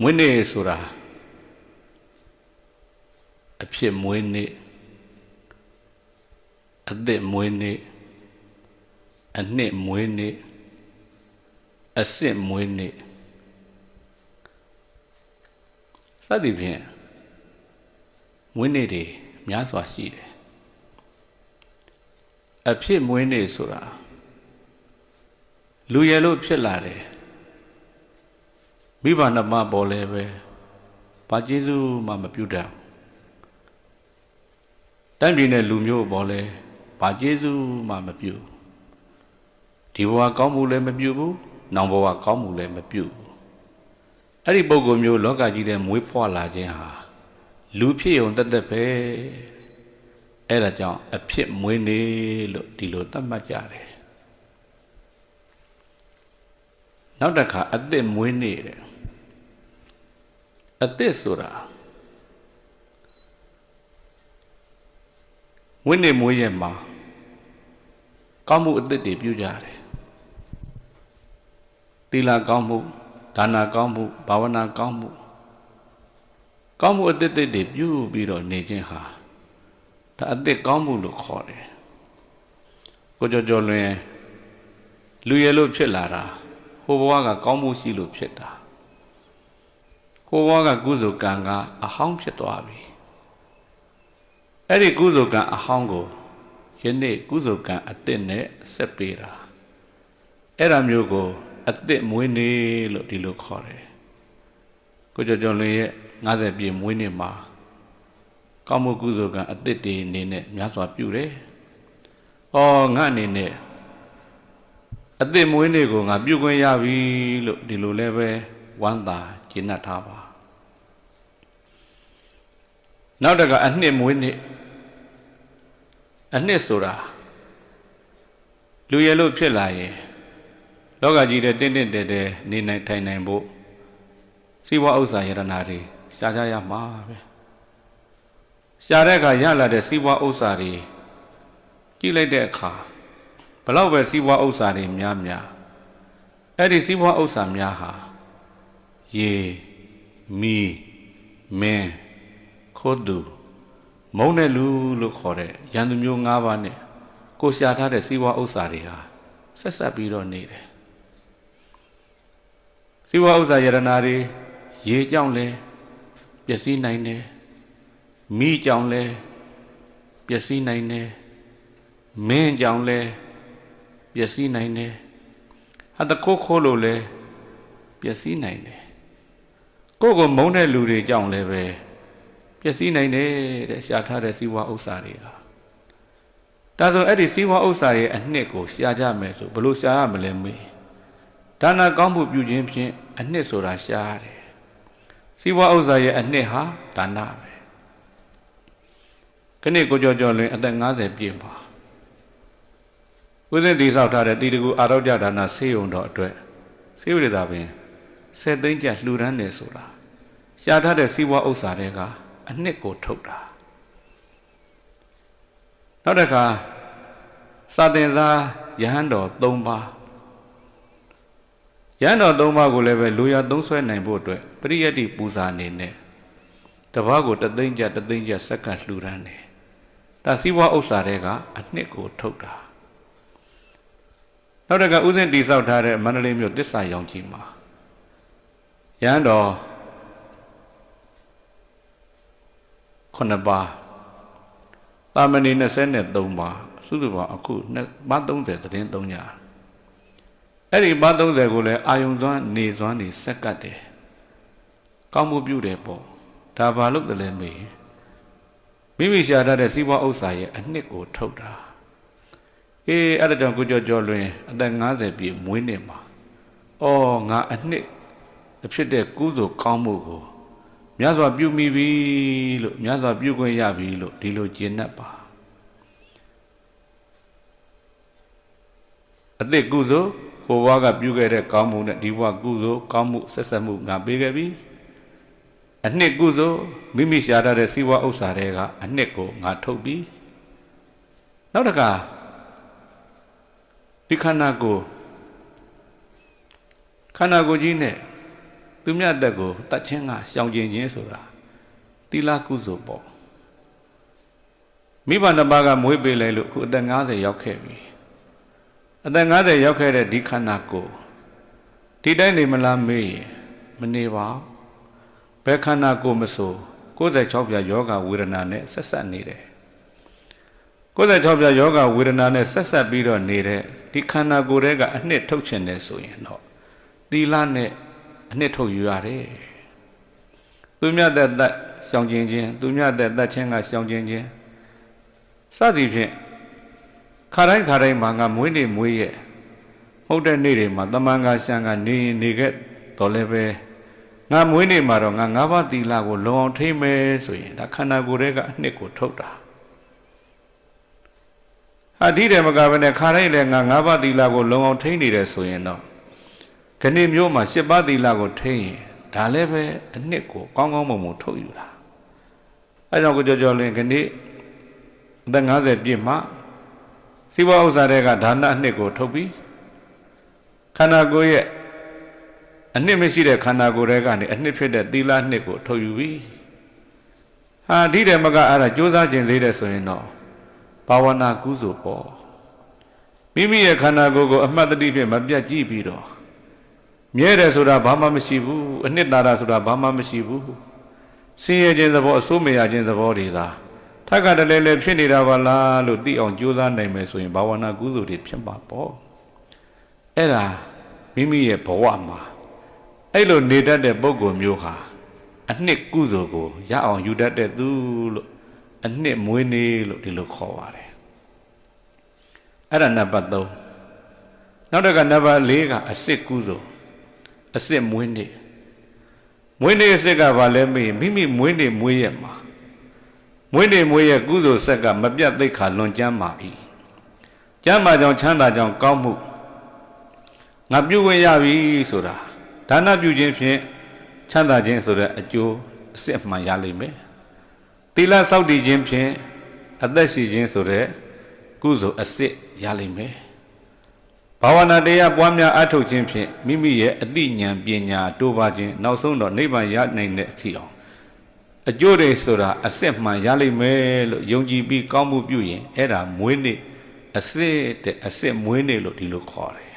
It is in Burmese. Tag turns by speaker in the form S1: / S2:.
S1: မွေးနေ့ဆိုတာအဖြစ်မွေးနေ့အသက်မွေးနေ့အနှစ်မွေးနေ့အစစ်မွေးနေ့စသည်ဖြင့်မွေးနေ့တွေများစွာရှိတယ်အဖြစ်မွေးနေ့ဆိုတာလူရယ်လို့ဖြစ်လာတယ် မိဘနှစ်ပါးပေါ်လဲပဲဘာကျေးဇူးမှမပြုတတ်တိုင်းပြည်နဲ့လူမျိုးပေါ်လဲဘာကျေးဇူးမှမပြုဒီဘဝကောင်းမှုလည်းမပြုဘူးနောင်ဘဝကောင်းမှုလည်းမပြုဘူးအဲ့ဒီပုံကုမျိုးလောကကြီးထဲမွေးဖွားလာခြင်းဟာလူဖြစ်ုံတသက်ပဲအဲ့ဒါကြောင့်အဖြစ်မွေးနေလို့ဒီလိုသတ်မှတ်ကြတယ် နောက်တစ်ခါအသက်မွေးနေတယ်အသက်ဆိုတာဝိနေမွေးရဲ့မှာကောင်းမှုအသက်တွေပြုကြတယ်သီလကောင်းမှုဒါနာကောင်းမှုဘာဝနာကောင်းမှုကောင်းမှုအသက်တွေပြုပြီးတော့နေခြင်းဟာဒါအသက်ကောင်းမှုလို့ခေါ်တယ်ကိုကြော်ကြော်လွင်လူရလို့ဖြစ်လာတာ ဟိုဘဝကကောင်းမှုရှိလို့ဖြစ်တာဟိုဘဝကကုသိုလ်ကံကအဟောင်းဖြစ်သွားပြီအဲ့ဒီကုသိုလ်ကံအဟောင်းကိုယနေ့ကုသိုလ်ကံအသစ်နဲ့ဆက်ပေးတာအဲ့ဒါမျိုးကိုအသစ်မွေးနေ့လို့ဒီလိုခေါ်တယ်ကိုကြော်ကြော်လွင်ရဲ့90ပြည့်မွေးနေ့မှာကောင်းမှုကုသိုလ်ကံအသစ်တွေအနေနဲ့များစွာပြုတယ်။အော်ငါအနေနဲ့ အသစ်မွေးနေ့ကိုငါပြုခွင့်ရပြီလို့ဒီလိုလည်းပဲဝမ်းသာကျေနပ်ထားပါ။နောက်တကအနှစ်မွေးနေ့အနှစ်ဆိုတာလူရလို့ဖြစ်လာရင်လောကကြီးတဲ့တင့်တင့်တဲတဲနေနိုင်ထိုင်နိုင်ဖို့စီးပွားဥစ္စာယရနာတွေရှားကြရမှာပဲရှားတဲ့အခါရလာတဲ့စီးပွားဥစ္စာတွေကြည့်လိုက်တဲ့အခါ ဘလောက်ပဲစီးပွားဥစ္စာတွေများများအဲ့ဒီစီးပွားဥစ္စာများဟာရေမီမင်းခိုးသူမုံတဲ့လူလို့ခေါ်တဲ့ရန်သူမျိုး၅ပါးနဲ့ကိုရှာထားတဲ့စီးပွားဥစ္စာတွေဟာဆက်ဆက်ပြီးတော့နေတယ်စီးပွားဥစ္စာယရနာတွေရေကြောင့်လဲပျက်စီးနိုင်တယ်မိကြောင့်လဲပျက်စီးနိုင်တယ်မင်းကြောင့်လဲပျ က်စီးနိုင်တယ်ဟာတခိုးခိုးလို့လဲပျက်စီးနိုင်တယ်ကိုယ့်ကိုမုန်းတဲ့လူတွေကြောင့်လဲပဲပျက်စီးနိုင်တယ်တဲ့ရှားထားတဲ့စီးပွားဥစ္စာတွေဟာဒါဆိုအဲ့ဒီစီးပွားဥစ္စာရဲ့အနှစ်ကိုရှားကြမယ်ဆိုဘယ်လိုရှားရမလဲမေးဒါနာကောင်းမှုပြုခြင်းဖြင့်အနှစ်ဆိုတာရှားရတယ်စီးပွားဥစ္စာရဲ့အနှစ်ဟာဒါနပဲခဏကိုကြောကြောလွင်အသက်50ပြည့်ပါ ဦးဇင်းတည်ဆောက်ထားတဲ့တီတကူအာရောကြဒါနဆေးရုံတော်အတွက်ဆေးဝိဒါပင်7သိန်းကျပ်လှူဒန်းနေဆိုတာရှားထားတဲ့စီးပွားဥစ္စာတွေကအနှစ်ကိုထုတ်တာနောက်တစ်ခါစာတင်သားယဟန်တော်3ပါးရဟန်းတော်၃ပါးကိုလည်းပဲလူရသုံးဆွဲနိုင်ဖို့အတွက်ပရိယတ္တိပူဇာအနေနဲ့တပားကိုတသိန်းကျတသိန်းကျစက္ကန့်လှူဒန်းတယ်။ဒါစီးပွားဥစ္စာတွေကအနှစ်ကိုထုတ်တာ။ နောက်တကဥစဉ်တိဆောက်ထားတဲ့မန္တလေးမြို့တစ္ဆာရောင်ကြီးမှာရဟန်းတော်ခုနှစ်ပါးတာမဏေ23ပါးစုစုပေါင်းအခုမ30သတင်း3ညာအဲ့ဒီဘာ30ကိုလည်းအာယုံသွမ်းနေသွမ်းနေဆက်ကတ်တယ်ကောင်းမှုပြုတယ်ပေါ့ဒါဘာလို့တလဲမေးမိမိရှာထားတဲ့စီးပွားဥစ္စာရဲ့အနှစ်ကိုထုတ်တာ အေးအဲ့ဒါကြောင့်ကိုကြောကြောလွင်အသက်50ပြည့်မွေးနေ့မှာအော်ငါအနှစ်အဖြစ်တဲ့ကုသိုလ်ကောင်းမှုကိုမြတ်စွာပြုမိပြီလို့မြတ်စွာပြုခွင့်ရပြီလို့ဒီလိုကျင့်တတ်ပါအသက်ကုသိုလ်ဟိုဘဝကပြုခဲ့တဲ့ကောင်းမှုနဲ့ဒီဘဝကုသိုလ်ကောင်းမှုဆက်ဆက်မှုငါပေးခဲ့ပြီအနှစ်ကုသိုလ်မိမိရှာထားတဲ့စီးပွားဥစ္စာတွေက အနှစ်ကိုငါထုတ်ပြီနောက်တက ဒီခန္ဓာကိုယ်ခန္ဓာကိုယ်ကြီးနဲ့သသူမြတ်တက်ကိုတတ်ချင်းကရှောင်ကျင်ခြင်းဆိုတာတိလကုစုပေါ့မိဘနှစ်ပါးကမွေးပေးလိုက်လို့အခုအသက်50ရောက်ခဲ့ပြီအသက်50ရောက်ခဲ့တဲ့ဒီခန္ဓာကိုယ်ဒီတိုင်းနေမလားမေးရင်မနေပါဘူးဘယ်ခန္ဓာကိုယ်မဆို96ပြယောဂဝေဒနာနဲ့ဆက်ဆက်နေတယ် 96ပြယောဂဝေဒနာနဲ့ဆက်ဆက်ပြီးတော့နေတဲ့ဒီခန္ဓာကိုယ်တွေကအနှစ်ထုတ်ချင်တယ်ဆိုရင်တော့သီလနဲ့အနှစ်ထုတ်ယူရတယ်သူမြတ်တဲ့သက်ရှောင်ကျင်ခြင်းသူမြတ်တဲ့သက်ချင်းကရှောင်ကျင်ခြင်းစသည်ဖြင့်ခါတိုင်းခါတိုင်းမှာငါမွေးနေမွေးရဲ့ဟုတ်တဲ့နေ့တွေမှာတမန်ကရှံကနေရင်နေခဲ့တော်လည်းပဲငါမွေးနေမှာတော့ငါငါးပါးသီလကိုလုံအောင်ထိမ့်မယ်ဆိုရင်ဒါခန္ဓာကိုယ်ရဲ့ကအနှစ်ကိုထုတ်တာ ဟာဒီတယ်မကဘဲနဲ့ခါတိုင်းလည်းငါငါးပါးသီလကိုလုံအောင်ထိမ့်နေတယ်ဆိုရင်တော့ခဏမျိုးမှာ၈ပါးသီလကိုထိမ့်ရင်ဒါလည်းပဲအနှစ်ကိုကောင်းကောင်းမွန်မွန်ထုတ်ယူတာအဲကြောင့်ကိုကြော်ကြော်လင်းခဏအသက်50ပြည့်မှစီးပွားဥစ္စာတွေကဒါနအနှစ်ကိုထုတ်ပြီးခန္ဓာကိုယ်ရဲ့အနှစ်မရှိတဲ့ခန္ဓာကိုယ်တွေကနေအနှစ်ဖြစ်တဲ့သီလနှစ်ကိုထုတ်ယူပြီးဟာဒီတယ်မကအဲ့ဒါကြိုးစားခြင်းသေးတယ်ဆိုရင်တော့ ဘာဝနာကုစုပေါ့မိမိရဲ့ခန္ဓာကိုယ်ကိုအမှတ်တတိဖြင့်မပြတ်ကြည့်ပြီးတော့မြဲတယ်ဆိုတာဘာမှမရှိဘူးအနှစ်သာရဆိုတာဘာမှမရှိဘူးဆင်းရဲခြင်းသဘောအစိုးမရခြင်းသဘောတွေသာထက်ကတလဲလဲဖြစ်နေတာပါလားလို့သိအောင်ကြိုးစားနိုင်မယ်ဆိုရင်ဘာဝနာကုသိုလ်တွေဖြစ်မှာပေါ့အဲ့ဒါမိမိရဲ့ဘဝမှာအဲ့လိုနေတတ်တဲ့ပုဂ္ဂိုလ်မျိုးဟာအနှစ်ကုသိုလ်ကိုရအောင်ယူတတ်တဲ့သူလို့ အနှစ်မွေးနေလို့ဒီလိုခေါ်ပါတယ်အဲ့ဒါနံပါတ်3နောက်တစ်ခါနံပါတ်4ကအစစ်ကုသိုလ်အစစ်မွေးနေမွေးနေအစစ်ကဘာလဲမေးမိမိမွေးနေမွေးရမှာမွေးနေမွေးရကုသိုလ်ဆက်ကမပြတ်သိခါလွန်ကျမ်းပါ၏ကျမ်းပါကြောင့်ချမ်းသာကြောင့်ကောင်းမှုငါပြုဝင်ရပြီဆိုတာဒါနပြုခြင်းဖြင့်ချမ်းသာခြင်းဆိုတဲ့အကျိုးအစစ်အမှန်ရလိမ့်မယ် သီလစောင့်တည်ခြင်းဖြင့်အသက်ရှိခြင်းဆိုတဲ့ကုသိုလ်အစစ်ရလိမ့်မယ်ဘာဝနာတရားပွားများအထုတ်ခြင်းဖြင့်မိမိရဲ့အသိဉာဏ်ပညာတိုးပါခြင်းနောက်ဆုံးတော့နိဗ္ဗာန်ရနိုင်တဲ့အထိအောင်အကျိုးတွေဆိုတာအစစ်မှန်ရလိမ့်မယ်လို့ယုံကြည်ပြီးကောင်းမှုပြုရင်အဲ့ဒါမွေးနေ့အစစ်တဲ့အစစ်မွေးနေ့လို့ဒီလိုခေါ်တယ်